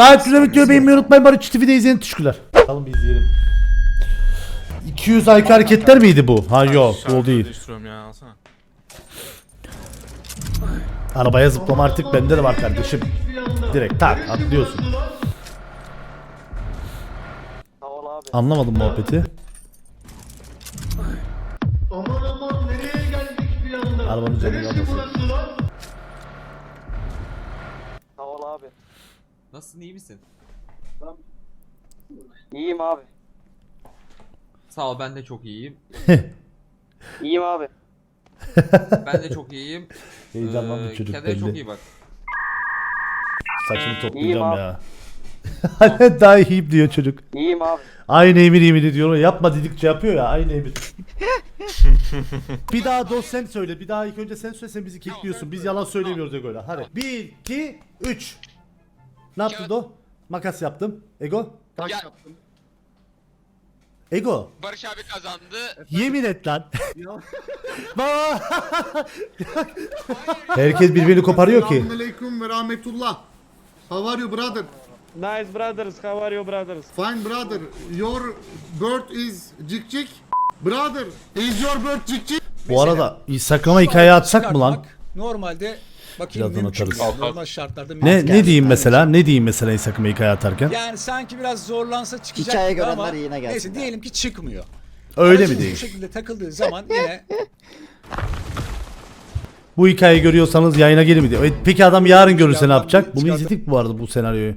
Gayet güzel video beğenmeyi unutmayın. Bari çift video izleyin. Teşekkürler. Bakalım bir izleyelim. 200 IQ hareketler miydi bu? Ha yok o değil. Değiştiriyorum ya alsana. Arabaya zıplama artık bende de var kardeşim. Direkt tak atlıyorsun. Anlamadım muhabbeti. Aman aman nereye geldik bir anda? Arabanın üzerine kalmasın. Nasılsın iyi misin? İyiyim abi. Sağ ol ben de çok iyiyim. İyiyim abi. Ben de çok iyiyim. Heyecanlandı Ee, çocuk Kendine çok belli. iyi bak. İyiyim toplayacağım abi. ya. Hala daha iyiyim diyor çocuk. İyiyim abi. Aynı emir emir diyor. Yapma dedikçe yapıyor ya aynı emir. bir daha dost sen söyle. Bir daha ilk önce sen söyle sen bizi kekliyorsun. Biz yalan söylemiyoruz Ego'yla. Hadi. 1, 2, 3. Ne yaptın Do? Makas yaptım. Ego? Taş Ya- yaptım. Ego. Barış abi kazandı. Yemin et lan. Ya. Baba. Herkes birbirini koparıyor ki. Selamünaleyküm ve rahmetullah. How are you brother? Nice brothers. How are you brothers? Fine brother. Your bird is cik cik. Brother, is your bird cik cik? Bu arada saklama hikaye atsak mı lan? Çıkartmak Normalde bakayım Birazdan mümkün atarız. Normal şartlarda Ne mümkün. ne diyeyim mesela? Ne diyeyim mesela saklama hikaye atarken? Yani sanki biraz zorlansa çıkacak Hikaye gibi ama görenler yine gelsin neyse ya. diyelim ki çıkmıyor. Öyle mi Aracımız diyeyim? Bu şekilde takıldığı zaman yine Bu hikayeyi görüyorsanız yayına gelin mi diyor. E, Peki adam yarın görürse ne yapacak? Bunu izledik bu arada bu senaryoyu.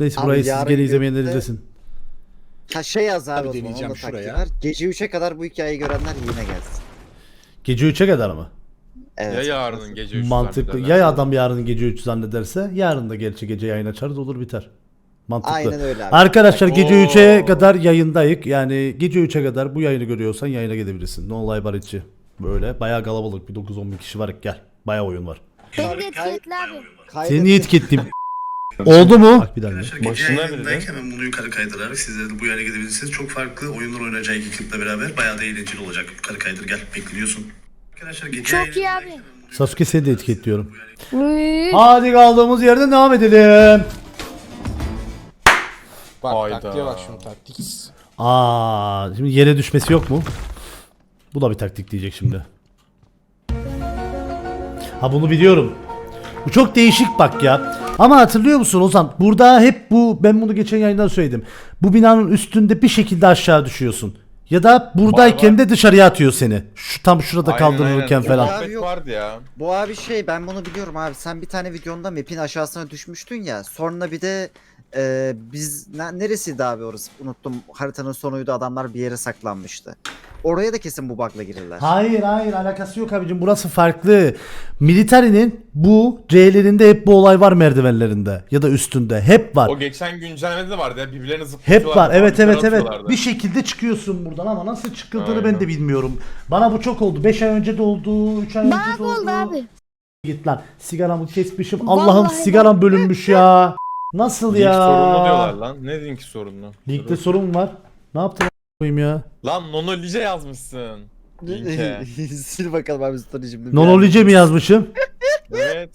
Neyse Abi burayı siz yarın gene izlemeyenler görürse- izlesin. Ha şey yaz abi Tabii o zaman deneyeceğim onu da şuraya. var. Gece 3'e kadar bu hikayeyi görenler yine gelsin. Gece 3'e kadar mı? Evet. Ya yarının gece 3 Mantıklı. Ya adam yarın gece 3 zannederse yarın da gerçi gece yayın açarız olur biter. Mantıklı. Aynen öyle abi. Arkadaşlar gece Oo. 3'e kadar yayındayık. Yani gece 3'e kadar bu yayını görüyorsan yayına gidebilirsin. No olay barışçı. Böyle bayağı kalabalık bir 9-10 bin kişi var gel. Bayağı oyun var. Beni de etiketle abi. Seni etiketleyeyim? Oldu mu? Bak bir dakika. Gece de. yayınındayken ben bunu yukarı kaydırarak sizlere de bu yere gidebilirsiniz. Çok farklı oyunlar oynayacak iki kliple beraber. Bayağı da eğlenceli olacak. Yukarı kaydır gel bekliyorsun. Çok iyi abi. Sasuke seni de etiketliyorum. Hadi kaldığımız yerden devam edelim. Bak Hayda. taktiğe bak şunu taktik. Aa, şimdi yere düşmesi yok mu? Bu da bir taktik diyecek şimdi. Ha bunu biliyorum. Bu çok değişik bak ya. Ama hatırlıyor musun Ozan? Burada hep bu ben bunu geçen yayında söyledim. Bu binanın üstünde bir şekilde aşağı düşüyorsun. Ya da buradayken Var, var. de dışarıya atıyor seni. Şu tam şurada Aynen, kaldırılırken aynen. falan. Abi Muhabbet yok. vardı ya. Bu abi şey ben bunu biliyorum abi. Sen bir tane videonda map'in aşağısına düşmüştün ya. Sonra bir de e, biz ne- neresiydi abi orası? Unuttum. Haritanın sonuydu adamlar bir yere saklanmıştı. Oraya da kesin bu bug'la girirler. Hayır hayır alakası yok abicim burası farklı. Militarinin bu C'lerinde hep bu olay var merdivenlerinde ya da üstünde hep var. O geçen güncellemede de vardı ya birbirlerine Hep var evet evet evet bir şekilde çıkıyorsun buradan ama nasıl çıkıldığını ben Aynen. de bilmiyorum. Bana bu çok oldu 5 ay önce de oldu 3 ay önce Bak de oldu. oldu abi. Git lan sigaramı kesmişim Allah'ım sigaram bölünmüş ya. Nasıl Link ya? sorunu diyorlar lan. Ne link sorunu? Linkte sorun var. Ne yaptın koyayım ya? Lan Nonolice yazmışsın. Linke. Sil bakalım abi story şimdi. Nonoloje mi yazmışım? evet.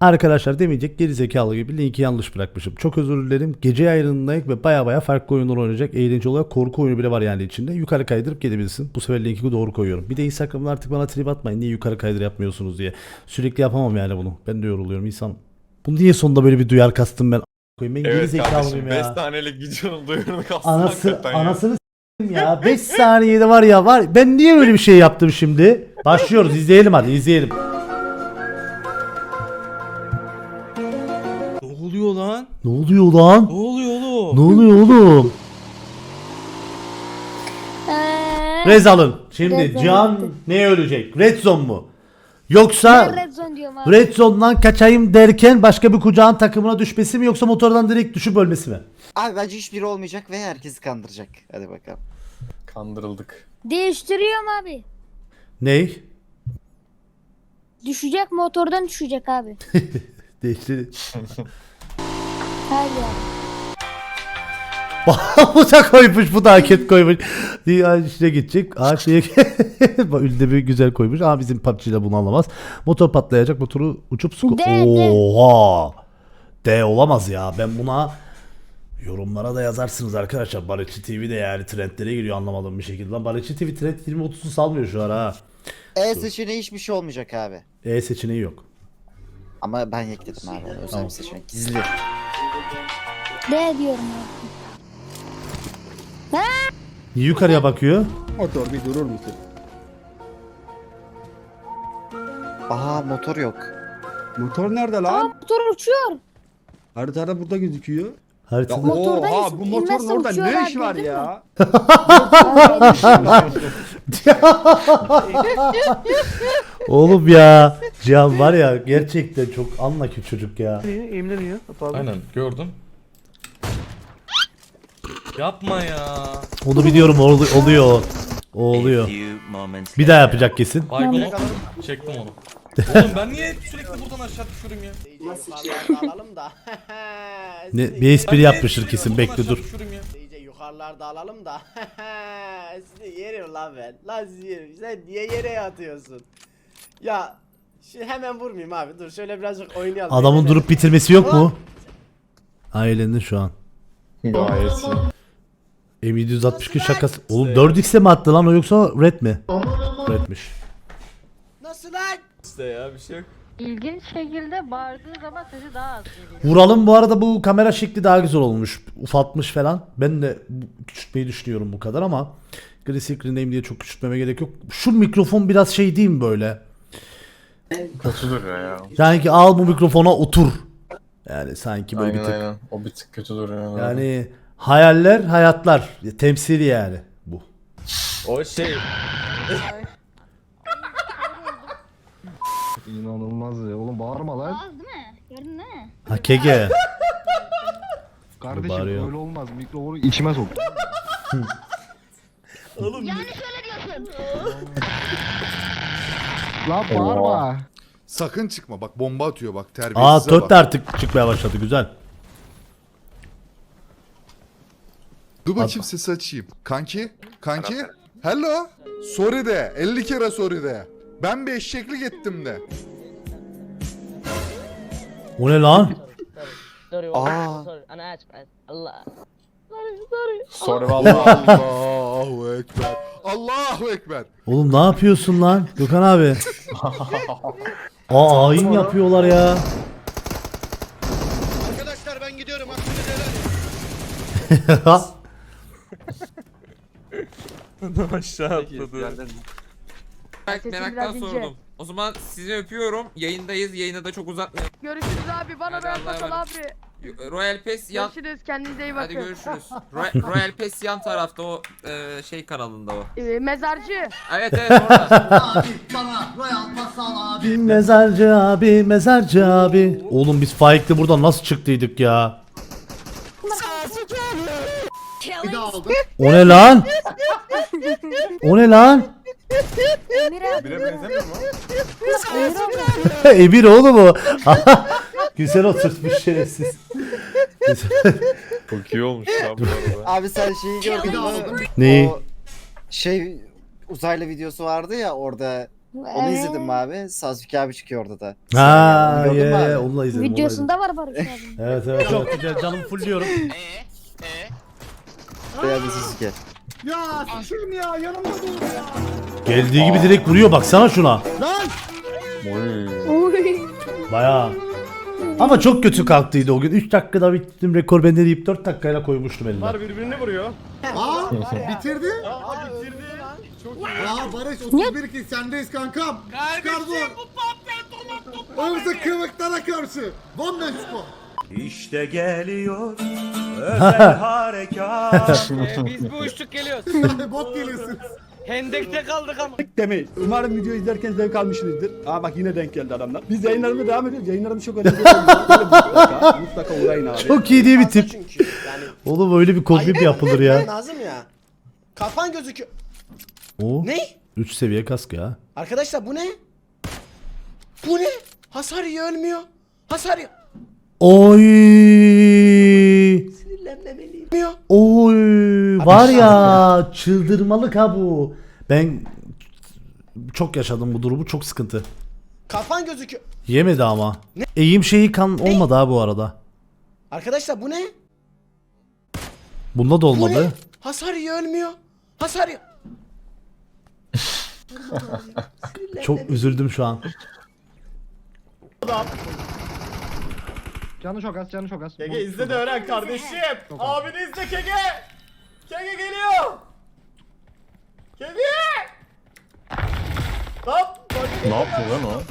Arkadaşlar demeyecek geri zekalı gibi linki yanlış bırakmışım. Çok özür dilerim. Gece ayrılığındayım ve baya baya farklı oyunlar oynayacak. Eğlenceli olarak korku oyunu bile var yani içinde. Yukarı kaydırıp gidebilirsin. Bu sefer linki doğru koyuyorum. Bir de Instagram'da artık bana trip atmayın. Niye yukarı kaydır yapmıyorsunuz diye. Sürekli yapamam yani bunu. Ben de yoruluyorum insan. Bunu niye sonunda böyle bir duyar kastım ben? Koyayım ben geri Evet zekalıyım kardeşim 5 ya. tanelik videonun duyurunu kastın Anası, anasını ya. 5 saniyede var ya var. Ben niye böyle bir şey yaptım şimdi? Başlıyoruz izleyelim hadi izleyelim. Ne oluyor lan? Ne oluyor lan? Ne oluyor oğlum? Ne oluyor oğlum? Rez alın. Şimdi Red Zone Can bitti. ne ölecek? Red Zone mu? Yoksa Red Zone diyorum abi. Red Zone'dan kaçayım derken başka bir kucağın takımına düşmesi mi yoksa motordan direkt düşüp ölmesi mi? Abi bence hiçbiri olmayacak ve herkesi kandıracak. Hadi bakalım. Kandırıldık. Değiştiriyorum abi. Ney? Düşecek motordan düşecek abi. Değişti. Hadi abi. bu da koymuş bu da hareket koymuş. Ya işte gidecek. Aa şeye Bak bir güzel koymuş. Aa bizim PUBG ile bunu anlamaz. Motor patlayacak motoru uçup su. D, D. Oha. D olamaz ya. Ben buna Yorumlara da yazarsınız arkadaşlar. Balıkçı TV de yani trendlere giriyor anlamadığım bir şekilde. Lan Balıkçı TV trend 20-30'u salmıyor şu ara ha. E seçeneği hiçbir şey olmayacak abi. E seçeneği yok. Ama ben ekledim abi özel Tamam. bir seçenek. Gizli. Ne diyorum ya. Niye yukarıya bakıyor? Motor bir durur musun? Aa motor yok. Motor nerede Aa lan? motor uçuyor. Haritada burada gözüküyor. Ya Haritada. Motordan oha hiç bu motorun orada ne işi var ya? Oğlum ya. Cihan var ya gerçekten çok anlaki çocuk ya. Aynen gördüm. Yapma ya. Onu biliyorum ol- oluyor. O oluyor. Bir daha yapacak kesin. Baygın çektim onu. Oğlum ben niye sürekli buradan aşağı düşüyorum ya? Yukarılarda alalım da. Ne, bir espri yapmıştır kesin bekle aşağı dur. İyice yukarılarda alalım da. Sizi yerim lan ben. Lan sizi yerim. Sen niye yere yatıyorsun? Ya şimdi hemen vurmayayım abi. Dur şöyle birazcık oynayalım. Adamın durup bitirmesi yok mu? Ailende şu an. Gayet iyi. M762 şakası. Oğlum 4x'e mi attı lan o yoksa red mi? Redmiş. Nasıl lan? İşte ya bir şey yok. İlginç şekilde bağırdığı zaman sesi daha az geliyor. Vuralım bu arada bu kamera şekli daha güzel olmuş. Ufaltmış falan. Ben de bu- küçültmeyi düşünüyorum bu kadar ama Green Screen'deyim diye çok küçültmeme gerek yok. Şu mikrofon biraz şey değil mi böyle? Kötü duruyor ya. Sanki al bu mikrofona otur. Yani sanki böyle bir Aynen tık. aynen. O bir tık kötü duruyor. Yani hayaller hayatlar. Temsili yani bu. o şey İnanılmaz ya oğlum bağırma lan. Az değil mi? Gördün değil mi? Ha kege. Kardeşim Bağırıyor. öyle olmaz mikrofonu içime sok. Yani şöyle diyorsun. Lan bağırma. Sakın çıkma bak bomba atıyor bak terbiyesize Aa tört bak. de artık çıkmaya başladı güzel. Dur bakayım sesi açayım. Kanki, kanki. Hello. Sorry de. 50 kere sorry de. Ben bir eşeklik ettim de. O ne lan? Aa. Sorry vallahi. Allahu ekber. Allahu ekber. Oğlum ne yapıyorsun lan Gökhan abi? Aa ayin yapıyorlar ya. Arkadaşlar ben gidiyorum. aşağı atladı. Ben meraktan sordum. O zaman sizi öpüyorum. Yayındayız. Yayını da çok uzatmayalım. Görüşürüz abi. Bana Hadi da Allah'a emanet. abi. Royal Pass yan... Görüşürüz. Kendinize iyi Hadi bakın. görüşürüz. Roy- Royal Pass yan tarafta o e, şey kanalında o. Ee, mezarcı. Evet evet orada. Mezarcı abi, mezarcı abi. Oğlum biz Faik'le buradan nasıl çıktıydık ya? Bir daha. O ne lan? O ne lan? Emir abi. Bire benzemiyor mu? Emir abi. Emir oğlum o. Güzel oturtmuş şerefsiz. Çok iyi olmuş ya bu arada. Abi sen şeyi gördün mü? Neyi? O şey uzaylı videosu vardı ya orada. Onu Evet. izledim mi abi? Sasuke abi çıkıyor orada da. Ha gördün mü ye abi? onunla izledim. onunla. Videosunda var Barış abi. Evet evet çok güzel canım fullüyorum. Değerli Sasuke. Ya sıçayım ya yanımda dur ya. Geldiği gibi direkt vuruyor baksana şuna. Oy. Baya. Ama çok kötü kalktıydı o gün. 3 dakikada bittim rekor bende deyip 4 dakikayla koymuştum eline. birbirini vuruyor. Aa bitirdi. Aa bitirdi. Çok iyi. Aa Barış 31 ki sendeyiz kankam. Çıkar bu. Önümüzde kıvıklara karşı. One man spor. İşte geliyor özel harekat. biz bu uçtuk geliyoruz. Bot geliyorsun. Hendekte kaldık ama. Demeyin. Umarım video izlerken zevk almışsınızdır. Aa bak yine denk geldi adamlar. Biz yayınlarımıza devam ediyoruz. Yayınlarımız çok önemli. Böyle mutlaka, uğrayın abi. Çok iyi diye bir tip. Çünkü yani. Oğlum öyle bir kombi mi yapılır ya? Lazım ya. Kafan gözüküyor. O Ne? 3 seviye kask ya. Arkadaşlar bu ne? Bu ne? Hasar yiyor ölmüyor. Hasar yiyor. Oy. Sinirlenmemeliyim. Oy. Var ya çıldırmalık ha bu. Ben çok yaşadım bu durumu çok sıkıntı. Kafan gözüküyor. Yemedi ama. Eğim şeyi kan olmadı ha bu arada. Arkadaşlar bu ne? Bunda da olmadı. Hasar yiyor ölmüyor. Hasar yiyor. Çok üzüldüm şu an. Canı çok az canı çok az. Kege izle de öğren kardeşim. Abini izle Kege. Kege geliyor. Kege. Hop. Ne yapıyor lan o?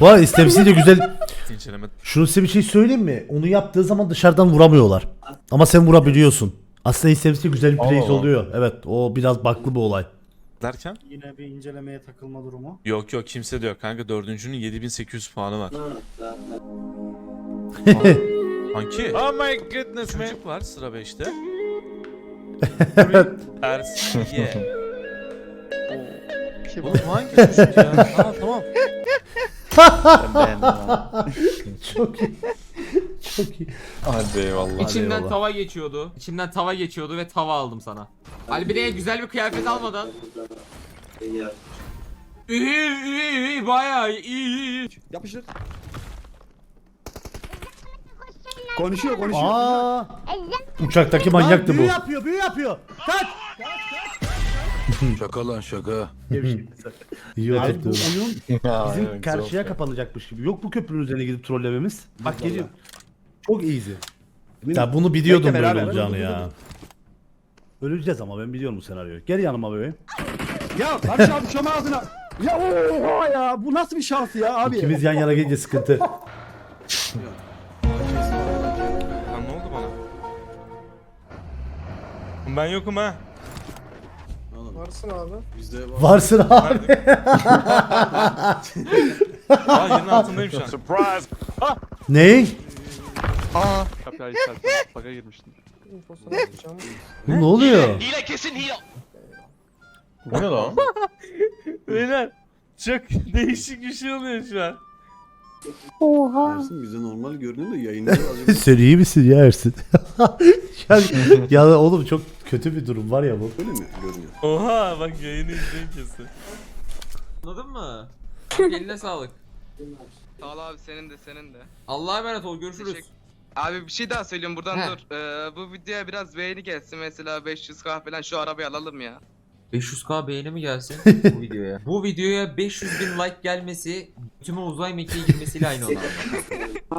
Bu arada istemsiz de güzel. İnceleme. Şunu size bir şey söyleyeyim mi? Onu yaptığı zaman dışarıdan vuramıyorlar. Ama sen vurabiliyorsun. Aslında istemsiz de güzel bir plays Allah. oluyor. Evet o biraz baklı bir olay. Derken? Yine bir incelemeye takılma durumu. Yok yok kimse de yok kanka dördüncünün 7800 puanı var. Kanki. Oh my goodness Çocuk var sıra 5'te. Ersiye. Oğlum hangi çocuk ya? Aa tamam. Çok iyi. Çok iyi. Hadi eyvallah. İçimden eyvallah. tava geçiyordu. İçimden tava geçiyordu ve tava aldım sana. Albire'ye güzel bir kıyafet almadan. İyi iyi iyi bayağı iyi iyi. Yapıştır. Konuşuyor konuşuyor. Aa, uçaktaki manyaktı bu. Büyü yapıyor büyü yapıyor. Kaç. Şaka lan şaka. İyi Abi bu oyun bizim evet, karşıya kapanacakmış gibi. Yok bu köprünün üzerine gidip trollememiz. Bak geliyor. Çok easy. Ya bunu biliyordum Bekle böyle beraber. olacağını ya. Öleceğiz ama ben biliyorum bu senaryoyu. Gel yanıma bebeğim. Ya Barış abi şom ağzına. Ya oha ya bu nasıl bir şans ya abi. İkimiz yan yana gelince sıkıntı. Ben yokum ha. Varsın abi. Aa yerin altındayım şu an. Surprise. ne? Kapıyı açarken baka girmiştim. Bu ne oluyor? Bu ne lan? Beyler çok değişik bir şey oluyor şu an. Oha. Bize normal görünüyor da yayında Sen iyi misin ya Ersin? ya, ya oğlum çok kötü bir durum var ya bu. öyle mi görünüyor? Oha bak yayını izleyin kesin. Anladın mı? Eline sağlık. Sağ ol abi senin de senin de. Allah'a emanet ol görüşürüz. Teşekkür- Abi bir şey daha söyleyeyim buradan He. dur. Ee, bu videoya biraz beğeni gelsin mesela 500k falan şu arabayı alalım ya. 500k beğeni mi gelsin bu videoya? bu videoya 500 bin like gelmesi tüme uzay mekiğe girmesiyle aynı olan.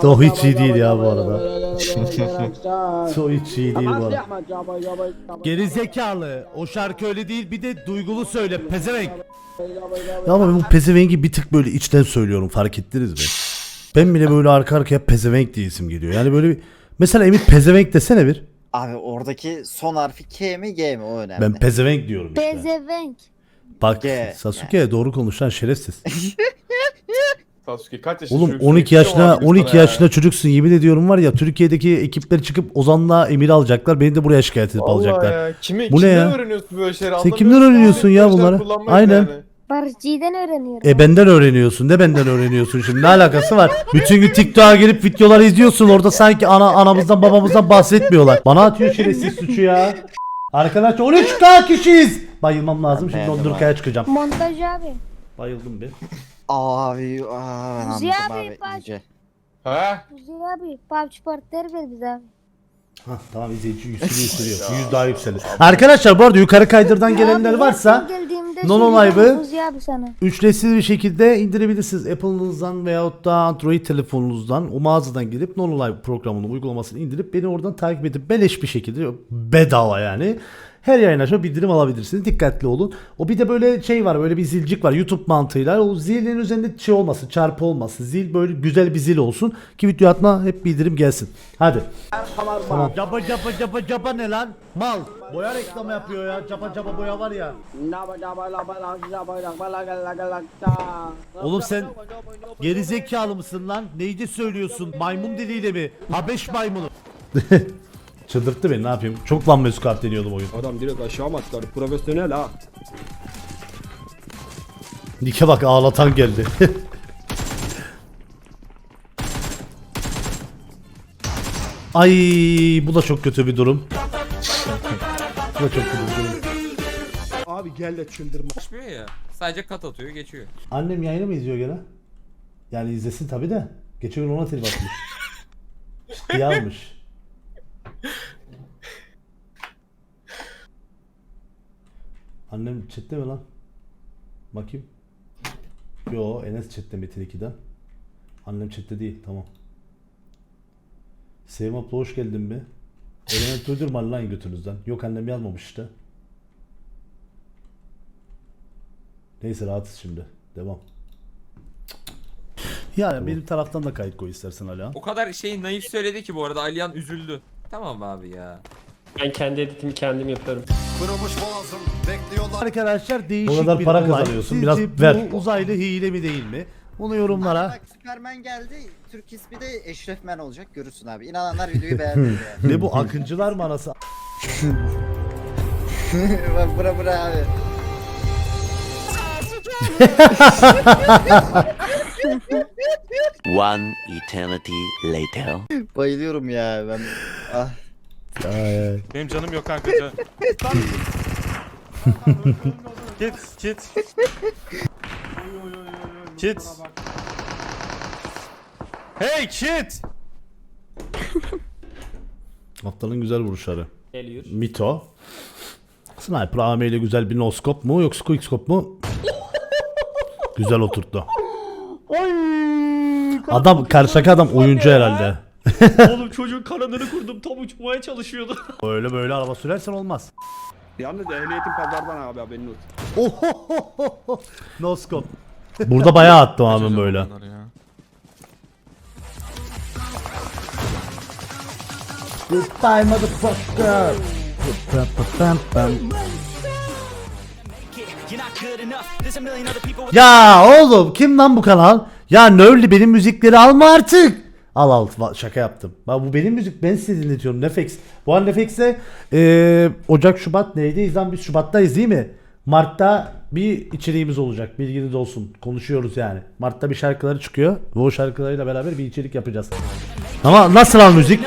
O hiç iyi değil ya bu arada. o hiç iyi değil bu arada. Geri zekalı. O şarkı öyle değil bir de duygulu söyle pezevenk. Ya ama ben bu pezevengi bir tık böyle içten söylüyorum fark ettiniz mi? Ben bile böyle arka arkaya pezevenk diye isim geliyor. Yani böyle bir... Mesela Emir pezevenk desene bir. Abi oradaki son harfi K mi G mi o önemli. Ben pezevenk diyorum işte. Pezevenk. Bak G. Sasuke doğru konuş lan şerefsiz. Sasuke kaç yaşında Oğlum çocuksun? 12 Yakışıyor yaşına mu abi 12 sana ya? yaşında çocuksun yemin ediyorum var ya Türkiye'deki ekipler çıkıp Ozan'la Emir'i alacaklar beni de buraya şikayet edip Vallahi alacaklar. ya. Kimi, Bu ne kimden ya? öğreniyorsun böyle şeyleri Sen anlamıyorum. kimden öğreniyorsun ya Böyle şeyler bunları? Aynen. yani. Barışçı'dan öğreniyorum. E benden öğreniyorsun. Ne benden öğreniyorsun şimdi? Ne alakası var? Bütün gün TikTok'a girip videoları izliyorsun. Orada sanki ana anamızdan babamızdan bahsetmiyorlar. Bana atıyor şerefsiz suçu ya. Arkadaşlar 13k kişiyiz. Bayılmam lazım. Şimdi beğendim Dondurkaya çıkacağım. Montaj abi. Bayıldım bir. Abi aa, ben Ziya anladım Bey, abi bak. iyice. He? Güzel abi. PUBG Partner ver bize abi. Hah, tamam izleyici yükseliyor yükseliyor. Yüz daha yükselir. Arkadaşlar bu arada yukarı kaydırdan gelenler Abi, varsa ben geldiğimde Nono söyleyeceğim Live'ı- abi sana. ücretsiz bir şekilde indirebilirsiniz. Apple'ınızdan veyahut da Android telefonunuzdan o mağazadan girip Nono Live programının uygulamasını indirip beni oradan takip edip beleş bir şekilde bedava yani her yayın açma bildirim alabilirsiniz. Dikkatli olun. O bir de böyle şey var böyle bir zilcik var YouTube mantığıyla. O zilin üzerinde şey olmasın çarpı olmasın. Zil böyle güzel bir zil olsun ki video atma hep bildirim gelsin. Hadi. Tamam. Capa capa capa capa ne lan? Mal. Boya reklamı yapıyor ya. Capa capa boya var ya. Oğlum sen gerizekalı mısın lan? Neydi söylüyorsun? Maymun diliyle mi? Habeş maymunu. Çıldırttı beni ne yapayım? Çok lan Mesut deniyordum oyun. Adam direkt aşağı mı atlar? Profesyonel ha. Nike bak ağlatan geldi. Ay bu da çok kötü bir durum. Bu da çok kötü bir durum. Abi gel de çıldırma. Açmıyor ya. Sadece kat atıyor geçiyor. Annem yayını mı izliyor gene? Yani izlesin tabi de. Geçen gün ona trip atmış. Ciddiye Annem chatte mi lan? Bakayım. Yo Enes chatte Metin 2'den. Annem chatte değil tamam. Sevim abla hoş geldin mi? Element uydurma lan götünüzden. Yok annem yazmamış işte. Neyse rahatız şimdi. Devam. Yani benim taraftan da kayıt koy istersen Alihan. O kadar şey naif söyledi ki bu arada Alihan üzüldü. Tamam abi ya. Ben kendi editimi kendim yapıyorum. Arkadaşlar değişik kadar bir para olay. kazanıyorsun, biraz Sizce bu ver. uzaylı hile mi değil mi? Bunu yorumlara. bak Superman geldi. Türk ismi de Eşref Man olacak. Görürsün abi. İnananlar videoyu beğendi. ne bu akıncılar mı anası? Bak bura bura abi. One eternity later. Bayılıyorum ya ben. Ah. Benim canım yok kanka can. Kit kit. Kit. Hey kit. Haftanın güzel vuruşları. Geliyor. Mito. Sniper AM ile güzel bir noskop mu yoksa quickscope mu? güzel oturttu. Adam karşıdaki adam oyuncu herhalde. Oğlum çocuğun kanadını kurdum tam uçmaya çalışıyordu. Öyle böyle araba sürersen olmaz. Yalnız ehliyetin pazardan abi haberin olsun. Ohohoho. Noskop. Burada bayağı attım abi böyle. Goodbye motherfucker. Ya oğlum kim lan bu kanal? Ya Nörlü benim müzikleri alma artık. Al al şaka yaptım. Bu benim müzik ben size dinletiyorum Nefex. Bu an Nefex'e eee, Ocak Şubat neydi? İzlen biz Şubat'tayız değil mi? Mart'ta bir içeriğimiz olacak. Bilginiz olsun. Konuşuyoruz yani. Mart'ta bir şarkıları çıkıyor. Ve o şarkılarıyla beraber bir içerik yapacağız. Ama nasıl al müzik?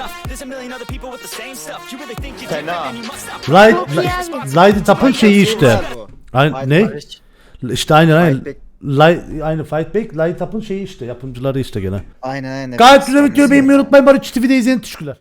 Fena. Light, Light Tap'ın şeyi işte. Ay, ne? İşte aynen aynen. Light, aynı Fight Back, Light Up'ın şeyi işte. Yapımcıları işte gene. Aynen aynen. Gayet güzel video beğenmeyi unutmayın. Barış TV'de izleyin. Teşekkürler.